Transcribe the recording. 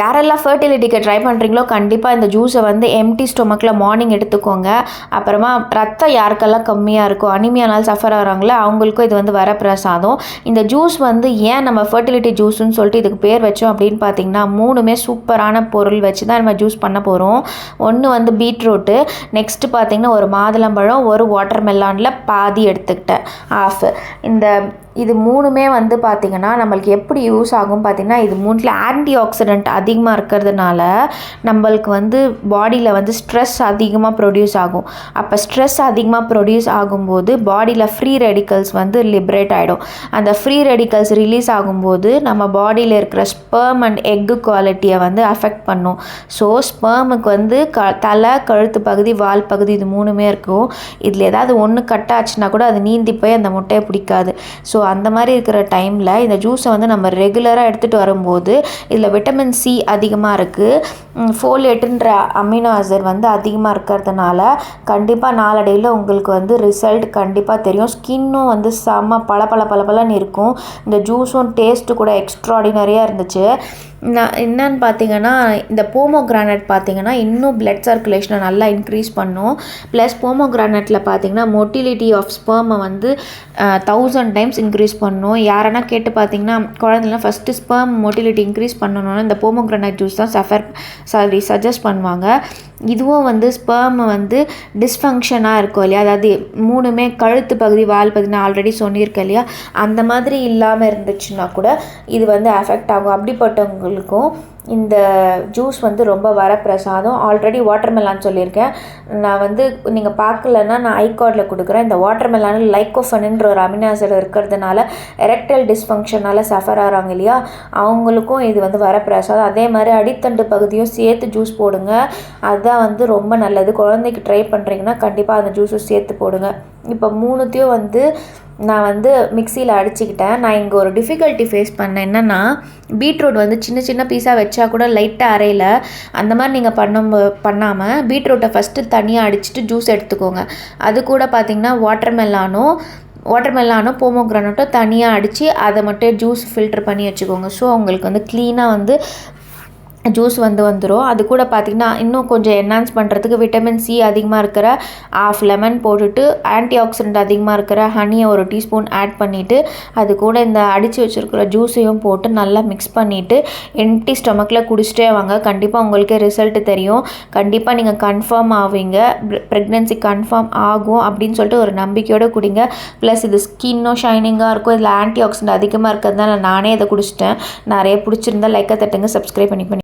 யாரெல்லாம் ஃபர்டிலிட்டிக்கு ட்ரை பண்ணுறீங்களோ கண்டிப்பாக இந்த ஜூஸை வந்து எம்டி ஸ்டொமக்கில் மார்னிங் எடுத்துக்கோங்க. அப்புறமா ரத்தம் யாருக்கெல்லாம் கம்மியாக இருக்கோ அனிமியானால் சஃபர் ஆகிறாங்களோ அவங்களுக்கும் இது வந்து வரப்பிரசாதம். இந்த ஜூஸ் வந்து ஏன் நம்ம ஃபர்டிலிட்டி ஜூஸ்னு சொல்லிட்டு இதுக்கு பேர் வச்சோம் அப்படின்னு பார்த்தீங்கன்னா மூணுமே சூப்பரான பொருள் வச்சு தான் நம்ம ஜூஸ் பண்ண போகிறோம் ஒன்று வந்து பீட்ரூட்டு நெக்ஸ்ட்டு பார்த்தீங்கன்னா ஒரு மாதுளம்பழம் ஒரு வாட்டர் மெலானில் பாதி எடுத்துக்கிட்டேன். ஆஃப் இந்த இது மூணுமே வந்து பார்த்திங்கன்னா நம்மளுக்கு எப்படி யூஸ் ஆகும் பார்த்திங்கன்னா இது மூணில் ஆன்டி ஆக்சிடென்ட் அதிகமாக இருக்கிறதுனால நம்மளுக்கு வந்து பாடியில் வந்து ஸ்ட்ரெஸ் அதிகமாக ப்ரொடியூஸ் ஆகும். அப்போ ஸ்ட்ரெஸ் அதிகமாக ப்ரொடியூஸ் ஆகும்போது பாடியில் ஃப்ரீ ரெடிக்கல்ஸ் வந்து லிபரேட் ஆகிடும் அந்த ஃப்ரீ ரெடிக்கல்ஸ் ரிலீஸ் ஆகும்போது நம்ம பாடியில் இருக்கிற ஸ்பெர்ம் அண்ட் எக்கு குவாலிட்டியை வந்து அஃபெக்ட் பண்ணும். ஸோ ஸ்பெர்முக்கு வந்து க தலை கழுத்து பகுதி வால் பகுதி இது மூணுமே இருக்கும். இதில் ஏதாவது ஒன்று கட் ஆச்சுன்னா கூட அது நீந்தி போய் அந்த முட்டையை பிடிக்காது. ஸோ அந்த மாதிரி இருக்கிற டைமில் இந்த ஜூஸை வந்து நம்ம ரெகுலராக எடுத்துகிட்டு வரும்போது இதில் விட்டமின் சி அதிகமாக இருக்குது ஃபோலேட்டுன்ற அமினோ ஆசிட் வந்து அதிகமாக இருக்கிறதுனால கண்டிப்பாக நாளடைவில் உங்களுக்கு வந்து ரிசல்ட் கண்டிப்பாக தெரியும். ஸ்கின்னும் வந்து செம்ம பல பல பல பலன்னு இருக்கும். இந்த ஜூஸும் டேஸ்ட்டு கூட எக்ஸ்ட்ராடினரியாக இருந்துச்சு. நான் என்னன்னு பார்த்தீங்கன்னா இந்த போமோ கிரானட் பார்த்தீங்கன்னா இன்னும் பிளட் சர்க்குலேஷனை நல்லா இன்க்ரீஸ் பண்ணும். ப்ளஸ் போமோ கிரானட்டில் பார்த்தீங்கன்னா மொட்டிலிட்டி ஆஃப் ஸ்பேமை வந்து தௌசண்ட் டைம்ஸ் இன்க்ரீஸ் பண்ணும். யாரனா கேட்டு பார்த்தீங்கன்னா குழந்தைலாம் ஃபஸ்ட்டு ஸ்பெர்ம் மோட்டிலிட்டி இன்க்ரீஸ் பண்ணணும்னா இந்த போமோக்ரனைட் ஜூஸ் தான் சஃபர் சாரி சஜஸ்ட் பண்ணுவாங்க. இதுவும் வந்து ஸ்பெர்ம் வந்து டிஸ்ஃபங்க்ஷனாக இருக்கும் இல்லையா? அதாவது மூணுமே கழுத்து பகுதி வால் பகுதி நான் ஆல்ரெடி சொல்லியிருக்கேன் இல்லையா? அந்த மாதிரி இல்லாமல் இருந்துச்சுன்னா கூட இது வந்து அஃபெக்ட் ஆகும். அப்படிப்பட்டவங்களுக்கும் இந்த ஜூஸ் வந்து ரொம்ப வரப்பிரசாதம். ஆல்ரெடி வாட்டர்மெலான் சொல்லியிருக்கேன். நான் வந்து நீங்கள் பார்க்கலன்னா நான் ஐகார்டில் கொடுக்குறேன். இந்த வாட்டர்மெலானில் லைக்கோஃபனுன்ற ஒரு அமினாசிட் இருக்கிறதுனால எரெக்டல் டிஸ்ஃபங்க்ஷனால் சஃபர் ஆகிறாங்க இல்லையா? அவங்களுக்கும் இது வந்து வரப்பிரசாதம். அதே மாதிரி அடித்தண்டு பகுதியும் சேர்த்து ஜூஸ் போடுங்க. அதுதான் வந்து ரொம்ப நல்லது. குழந்தைக்கு ட்ரை பண்ணுறீங்கன்னா கண்டிப்பாக அந்த ஜூஸும் சேர்த்து போடுங்க. இப்போ மூணுத்தையும் வந்து நான் வந்து மிக்சியில் அடிச்சுக்கிட்டேன். நான் இங்கே ஒரு டிஃபிகல்ட்டி ஃபேஸ் பண்ணேன். என்னென்னா பீட்ரூட் வந்து சின்ன சின்ன பீஸாக வச்சா கூட லைட்டாக அரையில். அந்த மாதிரி நீங்கள் பண்ணும் பண்ணாமல் பீட்ரூட்டை ஃபஸ்ட்டு தனியாக அடிச்சுட்டு ஜூஸ் எடுத்துக்கோங்க. அது கூட பார்த்திங்கன்னா வாட்டர் மெல்லானும் வாட்டர் மெல்லானும் போமோக்ரானட்டும் தனியாக அடித்து அதை மட்டும் ஜூஸ் ஃபில்டர் பண்ணி வச்சுக்கோங்க. ஸோ உங்களுக்கு வந்து க்ளீனாக வந்து ஜூஸ் வந்து வந்துடும் அது கூட பார்த்திங்கன்னா இன்னும் கொஞ்சம் என்ஹான்ஸ் பண்ணுறதுக்கு விட்டமின் சி அதிகமாக இருக்கிற ஆஃப் லெமன் போட்டுட்டு ஆன்டி ஆக்சிடென்ட் அதிகமாக இருக்கிற ஹனியை ஒரு டீஸ்பூன் ஆட் பண்ணிவிட்டு அது கூட இந்த அடித்து வச்சுருக்கிற ஜூஸையும் போட்டு நல்லா மிக்ஸ் பண்ணிவிட்டு எம்டி ஸ்டொமக்கில் குடிச்சிட்டே வாங்க. கண்டிப்பாக உங்களுக்கே ரிசல்ட்டு தெரியும். கண்டிப்பாக நீங்கள் கன்ஃபார்ம் ஆவீங்க. ப்ரெக்னென்சி கன்ஃபார்ம் ஆகும் அப்படின்னு சொல்லிட்டு ஒரு நம்பிக்கையோடு குடிங்க. ப்ளஸ் இது ஸ்கின்னும் ஷைனிங்காக இருக்கும். இதில் ஆன்டி ஆக்சிடென்ட் அதிகமாக இருக்கிறதுனால நானே இதை குடிச்சிட்டேன். நிறைய பிடிச்சிருந்தா லைக்கை தட்டுங்க சப்ஸ்கிரைப் பண்ணி பண்ணி